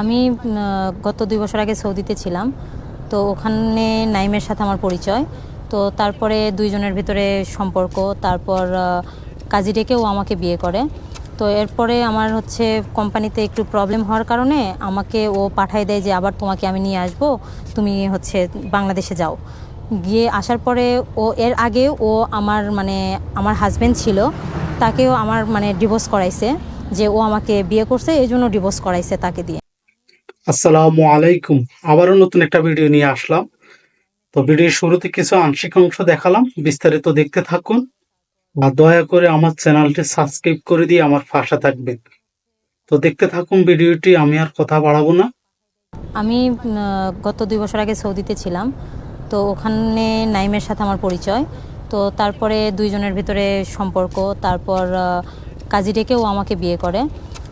আমি গত দুই বছর আগে সৌদিতে ছিলাম। তো ওখানে নাইমের সাথে আমার পরিচয়। তো তারপরে দুইজনের ভিতরে সম্পর্ক। তারপর কাজী ডেকে ও আমাকে বিয়ে করে। তো এরপরে আমার হচ্ছে কোম্পানিতে একটু প্রবলেম হওয়ার কারণে আমাকে ও পাঠায় দেয় যে, আবার তোমাকে আমি নিয়ে আসব। তুমি হচ্ছে বাংলাদেশে যাও। গিয়ে আসার পরে ও, এর আগে ও আমার মানে আমার হাজব্যান্ড ছিল। তাকেও আমার মানে ডিভোর্স করাইছে যে, ও আমাকে বিয়ে করছে, এই জন্য ডিভোর্স করাইছে তাকে দিয়ে। আসসালামু আলাইকুম। আবারও নতুন একটা ভিডিও নিয়ে আসলাম। তো ভিডিওর শুরুতে কিছু আংশিক অংশ দেখালাম, বিস্তারিত দেখতে থাকুন আর দয়া করে আমার চ্যানেলটি সাবস্ক্রাইব করে দিয়ে আমার পাশে থাকবেন। তো দেখতে থাকুন ভিডিওটি, আমি আর কথা বাড়াবো না। আমি গত দুই বছর আগে সৌদিতে ছিলাম। তো ওখানে নাইমের সাথে আমার পরিচয়। তো তারপরে দুইজনের ভিতরে সম্পর্ক। তারপর কাজী ডেকে ও আমাকে বিয়ে করে।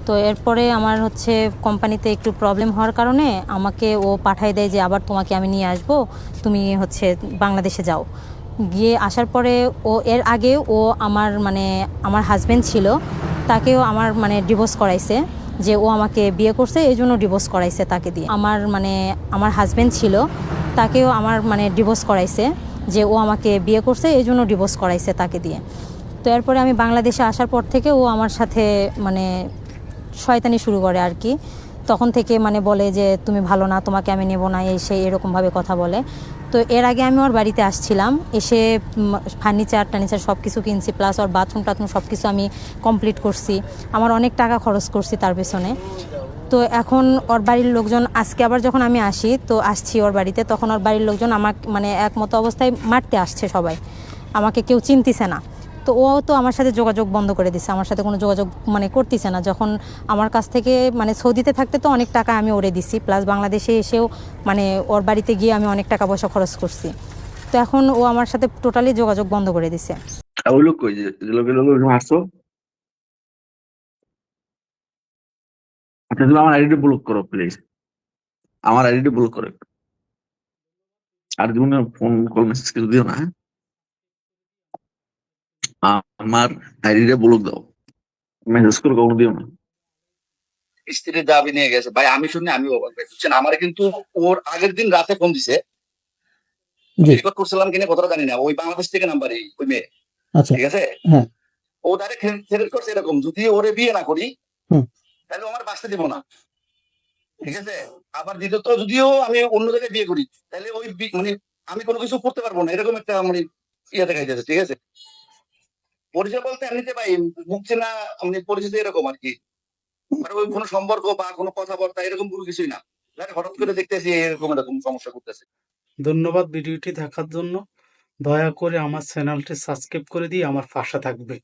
তো এরপরে আমার হচ্ছে কোম্পানিতে একটু প্রবলেম হওয়ার কারণে আমাকে ও পাঠায় দেয় যে, আবার তোমাকে আমি নিয়ে আসব, তুমি হচ্ছে বাংলাদেশে যাও। গিয়ে আসার পরে ও, এর আগে ও আমার মানে আমার হাজব্যান্ড ছিল, তাকেও আমার মানে ডিভোর্স করাইছে, যে ও আমাকে বিয়ে করছে, এই জন্য ডিভোর্স করাইছে তাকে দিয়ে। আমার মানে আমার হাজব্যান্ড ছিল, তাকেও আমার মানে ডিভোর্স করাইছে, যে ও আমাকে বিয়ে করছে, এই জন্য ডিভোর্স করাইছে তাকে দিয়ে। তো এরপরে আমি বাংলাদেশে আসার পর থেকে ও আমার সাথে মানে শয়তানি শুরু করে আর কি। তখন থেকে মানে বলে যে, তুমি ভালো না, তোমাকে আমি নেব না, এই এরকমভাবে কথা বলে। তো এর আগে আমি ওর বাড়িতে আসছিলাম। এসে ফার্নিচার টার্নিচার সব কিছু কিনছি, প্লাস ওর বাথরুম টাথরুম সব কিছু আমি কমপ্লিট করছি। আমার অনেক টাকা খরচ করছি তার পেছনে। তো এখন ওর বাড়ির লোকজন, আজকে আবার যখন আমি আসি, তো আসছি ওর বাড়িতে, তখন ওর বাড়ির লোকজন আমার মানে একমতো অবস্থায় মারতে আসছে সবাই। আমাকে কেউ চিনতিছে না। তো ও তো আমার সাথে যোগাযোগ বন্ধ করে দিছে। আমার সাথে কোনো যোগাযোগ মানে করতেছে না। যখন আমার কাছ থেকে মানে সৌদিতে থাকতে তো অনেক টাকা আমি ওরে দিছি। প্লাস বাংলাদেশে এসেও মানে ওর বাড়িতে গিয়ে আমি অনেক টাকা পয়সা খরচ করছি। তো এখন ও আমার সাথে টোটালি যোগাযোগ বন্ধ করে দিছে। তুমি আমার আইডি ব্লক করো প্লিজ আমার ব্লক করো। আর জীবনে ফোন কল মেসেজ কিছু দিও না হ্যাঁ? আমার আইডিটা ব্লক দাও। মেসেজ করে কখনো দিও না। স্ত্রীর দাবি নিয়ে গেছে। ভাই আমি শুনি আমি অবাক। ভাই বুঝছেন আমার কিন্তু ওর আগের দিন রাতে ফোন দিছে। করছিলাম কিনা কথাটা জানি না। ওই বাংলাদেশ থেকে নাম্বারই ওই মেয়ে। আচ্ছা। ঠিক আছে? হ্যাঁ। ও ডাইরেক্ট থ্রেট করছে এরকম। যদি ওরে বিয়ে না করি তাহলে আমার বাঁচতে দিব না। ঠিক আছে? আবার দ্বিতীয়ত যদিও আমি অন্য জায়গায় বিয়ে করি তাহলে ওই মানে আমি কোনো কিছু করতে পারব না। এরকম একটা মানে ইয়ে দেখাইতেছে ঠিক আছে? পরিচয় বলতে এমনিতে ভাই মুখ চেনা আমি পরিচিত এরকম আর কি। মানে ওই কোনো সম্পর্ক বা কোনো কথাবার্তা এরকম কোনো কিছুই না। মানে হঠাৎ করে দেখতেছি এরকম এরকম সমস্যা করতেছে। ধন্যবাদ ভিডিওটি দেখার জন্য। দয়া করে আমার চ্যানেলটি সাবস্ক্রাইব করে দিয়ে আমার পাশে থাকবে।